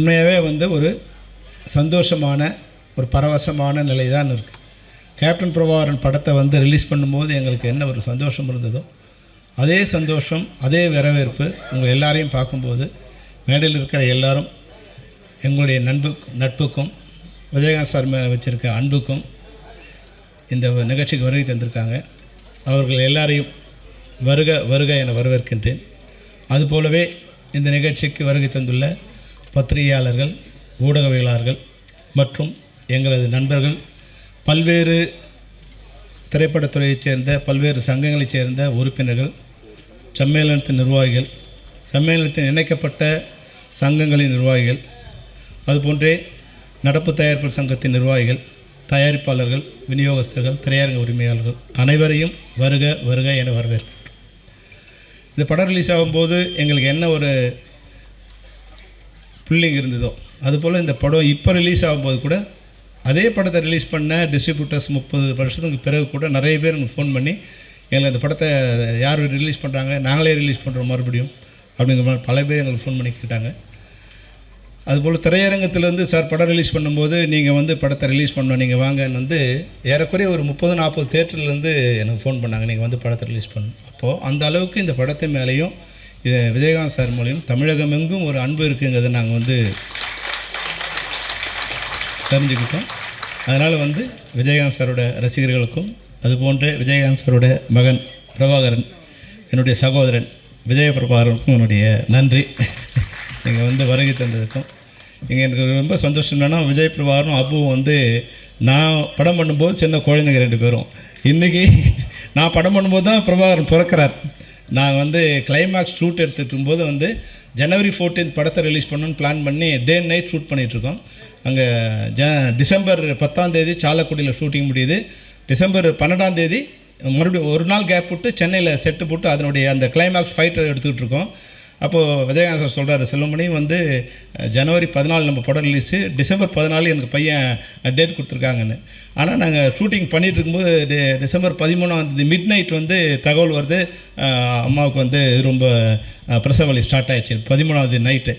உண்மையாகவே வந்து ஒரு சந்தோஷமான ஒரு பரவசமான நிலை தான் இருக்குது கேப்டன் பிரபாகரன் படத்தை வந்து ரிலீஸ் பண்ணும்போது எங்களுக்கு என்ன ஒரு சந்தோஷம் இருந்ததோ அதே சந்தோஷம் அதே வரவேற்பு உங்கள் எல்லாரையும் பார்க்கும்போது மேடையில் இருக்கிற எல்லாரும் எங்களுடைய நண்பு நட்புக்கும் விஜயகாந்த் சார் மேலே வச்சுருக்க அன்புக்கும் இந்த நிகழ்ச்சிக்கு வருகை தந்திருக்காங்க. அவர்கள் எல்லாரையும் வருக வருக என வரவேற்கின்றேன். அதுபோலவே இந்த நிகழ்ச்சிக்கு வருகை தந்துள்ள பத்திரிகையாளர்கள் ஊடகவியலாளர்கள் மற்றும் எங்களது நண்பர்கள் பல்வேறு திரைப்படத்துறையைச் சேர்ந்த பல்வேறு சங்கங்களைச் சேர்ந்த உறுப்பினர்கள் சம்மேளனத்தின் நிர்வாகிகள் சம்மேளனத்தின் இணைக்கப்பட்ட சங்கங்களின் நிர்வாகிகள் அதுபோன்றே நடப்பு தயாரிப்பு சங்கத்தின் நிர்வாகிகள் தயாரிப்பாளர்கள் விநியோகஸ்தர்கள் திரையரங்க உரிமையாளர்கள் அனைவரையும் வருக வருக என வரவேற்கிறேன் இந்த படம் ரிலீஸ் ஆகும்போது எங்களுக்கு என்ன ஒரு புள்ளிங் இருந்ததோ. அதுபோல் இந்த படம் இப்போ ரிலீஸ் ஆகும்போது கூட அதே படத்தை ரிலீஸ் பண்ண டிஸ்ட்ரிபியூட்டர்ஸ் முப்பது வருஷத்துக்கு பிறகு கூட நிறைய பேர் எனக்கு ஃபோன் பண்ணி எங்களை இந்த படத்தை யார் ரிலீஸ் பண்ணுறாங்க நாங்களே ரிலீஸ் பண்ணுறோம் மறுபடியும் அப்படிங்கிற மாதிரி பல பேர் எங்களுக்கு ஃபோன் பண்ணி கேட்டாங்க. அதுபோல் திரையரங்கத்திலேருந்து சார் படம் ரிலீஸ் பண்ணும்போது நீங்கள் வந்து படத்தை ரிலீஸ் பண்ணோம் நீங்கள் வாங்கன்னு வந்து ஏறக்குறைய ஒரு முப்பது நாற்பது தேட்டர்லேருந்து எனக்கு ஃபோன் பண்ணாங்க நீங்கள் வந்து படத்தை ரிலீஸ் பண்ணணும் அப்போது அந்த அளவுக்கு இந்த படத்தை மேலேயும் இதை விஜயகாந்த் சார் மூலியம் தமிழகம் எங்கும் ஒரு அன்பு இருக்குங்கிறத நாங்கள் வந்து தெரிஞ்சுக்கிட்டோம். அதனால் வந்து விஜயகாந்த் சாரோட ரசிகர்களுக்கும் அதுபோன்ற விஜயகாந்த் சாரோட மகன் பிரபாகரன் என்னுடைய சகோதரன் விஜய பிரபாகரனுக்கும் என்னுடைய நன்றி. நீங்கள் வந்து வருகை தந்ததுக்கும். இங்கே எனக்கு ரொம்ப சந்தோஷம் என்னென்னா விஜய் பிரபாகரும் அப்புவும் வந்து நான் படம் பண்ணும்போது சின்ன குழந்தைங்க ரெண்டு பேரும். இன்றைக்கி நான் படம் பண்ணும்போது தான் பிரபாகரன் பிறக்கிறார். நான் வந்து கிளைமேக்ஸ் ஷூட் எடுத்துகிட்டு இருக்கும்போது வந்து ஜனவரி 14th படத்தை ரிலீஸ் பண்ணணும்னு பிளான் பண்ணி டே அண்ட் நைட் ஷூட் பண்ணிகிட்ருக்கோம் அங்கே ஜ டிசம்பர் பத்தாம் தேதி சாலக்குடியில் ஷூட்டிங் முடியுது. டிசம்பர் பன்னெண்டாம் தேதி மறுபடியும் ஒரு நாள் கேப் விட்டு சென்னையில் செட்டு போட்டு அதனுடைய அந்த கிளைமேக்ஸ் ஃபைட்டர் எடுத்துக்கிட்டு இருக்கோம் அப்போது விஜயகாந்த் சார் சொல்கிறாரு செல்வமணி வந்து ஜனவரி பதினாலு நம்ம படம் ரிலீஸு டிசம்பர் பதினாலு எனக்கு பையன் டேட் கொடுத்துருக்காங்கன்னு. ஆனால் நாங்கள் ஷூட்டிங் பண்ணிகிட்டு இருக்கும்போது டி- டிசம்பர் பதிமூணாம் தேதி மிட் நைட் வந்து தகவல் வருது. அம்மாவுக்கு வந்து ரொம்ப பிரசவலி ஸ்டார்ட் ஆயிடுச்சு பதிமூணாவது நைட்டு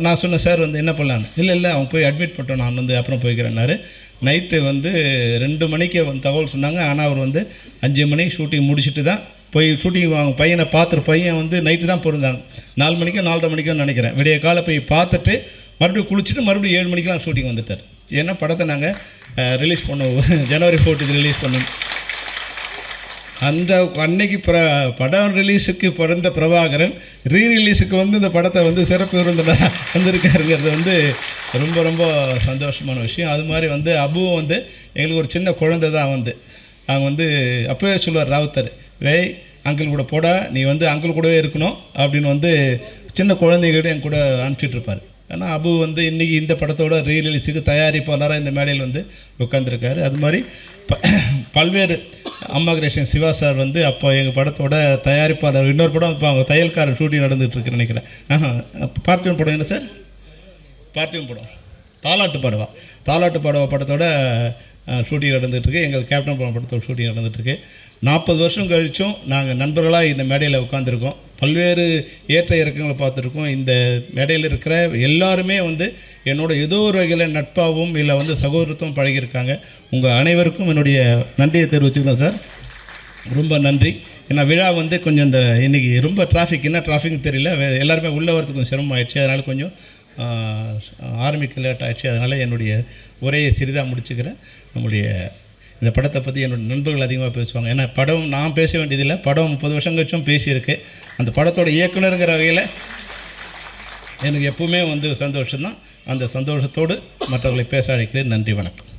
நான் சொன்னேன் சார் வந்து என்ன பண்ணலான்னு இல்லை இல்லை அவன் போய் அட்மிட் பண்ணிட்டோம் நான் வந்து அப்புறம் போய்க்கிறேன்னாரு. நைட்டு வந்து ரெண்டு மணிக்கு தகவல் சொன்னாங்க. ஆனால் அவர் வந்து அஞ்சு மணிக்கு ஷூட்டிங் முடிச்சுட்டு தான் போய் ஷூட்டிங் அவங்க பையனை பார்த்துட்டு பையன் வந்து நைட்டு தான் பிறந்தாங்க. நாலு மணிக்கோ நாலரை மணிக்கோ நினைக்கிறேன். விடிய காலை போய் பார்த்துட்டு மறுபடியும் குளிச்சுட்டு மறுபடியும் ஏழு மணிக்கெலாம் ஷூட்டிங் வந்துட்டார். ஏன்னா படத்தை நாங்கள் ரிலீஸ் பண்ணுவோம் ஜனவரி ஃபோர்ட்டுக்கு ரிலீஸ் பண்ணோம். அந்த அன்னைக்கு பிர படம் ரிலீஸுக்கு பிறந்த பிரபாகரன் ரீ ரிலீஸுக்கு வந்து இந்த படத்தை வந்து சிறப்பு விருந்தினராக வந்திருக்காருங்கிறது வந்து ரொம்ப ரொம்ப சந்தோஷமான விஷயம். அது மாதிரி வந்து அபுவும் வந்து எங்களுக்கு ஒரு சின்ன குழந்தை தான் வந்து. அவங்க வந்து அப்போவே சொல்லுவார் ராவுத்தர் ரே அங்கிள் கூட போடா நீ வந்து அங்கிள் கூடவே இருக்கணும் அப்படின்னு வந்து சின்ன குழந்தைகிட்ட என் கூட அனுப்பிச்சிட்ருப்பார் ஏன்னா அபு வந்து இன்றைக்கி இந்த படத்தோட ரீ தயாரிப்பாளராக இந்த மேடையில் வந்து உட்காந்துருக்காரு அது மாதிரி ப பல்வேறு அம்மா கிருஷ்ணன் சிவா சார் வந்து அப்போ எங்கள் படத்தோட தயாரிப்பாளர் இன்னொரு படம் இப்போ அவங்க தையல்காரர் ஷூட்டிங் நடந்துகிட்ருக்குன்னு நினைக்கிறேன். ஆஹா பார்த்திவன் படம் என்ன சார்? பார்த்திவன் படம். தாலாட்டு படவா? தாலாட்டு படவா படத்தோட ஷூட்டிங் நடந்துகிட்ருக்கு எங்கள் கேப்டன் படம் படத்தோட ஷூட்டிங் நடந்துகிட்ருக்கு நாற்பது வருஷம் கழிச்சும் நாங்கள் நண்பர்களாக இந்த மேடையில் உட்காந்துருக்கோம் பல்வேறு ஏற்ற இறக்கங்களை பார்த்துருக்கோம். இந்த மேடையில் இருக்கிற எல்லாருமே வந்து என்னோட ஏதோ ஒரு வகையில் நட்பாகவும் இல்லை வந்து சகோதரத்துவம் பழகியிருக்காங்க. உங்கள் அனைவருக்கும் என்னுடைய நன்றியை தெரிவிச்சுக்கிறேன் சார். ரொம்ப நன்றி. ஏன்னா விழா வந்து கொஞ்சம் இந்த இன்றைக்கி ரொம்ப டிராஃபிக் என்ன டிராஃபிக்னு தெரியல. எல்லாருமே உள்ளே வரதுக்கு கொஞ்சம் சிரமம் ஆயிடுச்சு அதனால் கொஞ்சம் ஆரம்பிக்க லேட் ஆயிடுச்சு. அதனால் என்னுடைய உரையை சிறிதாக முடிச்சுக்கிறேன் நம்முடைய இந்த படத்தை பற்றி என்னுடைய நண்பர்கள் அதிகமாக பேசுவாங்க. ஏன்னா படம் நான் பேச வேண்டியதில்லை. படம் முப்பது வருஷம் கழிச்சும் பேசியிருக்கு. அந்த படத்தோட இயக்குனருங்கிற வகையில் எனக்கு எப்பவுமே வந்து சந்தோஷம்தான். அந்த சந்தோஷத்தோடு மற்றவர்களை பேச அழைக்கிறேன். நன்றி வணக்கம்.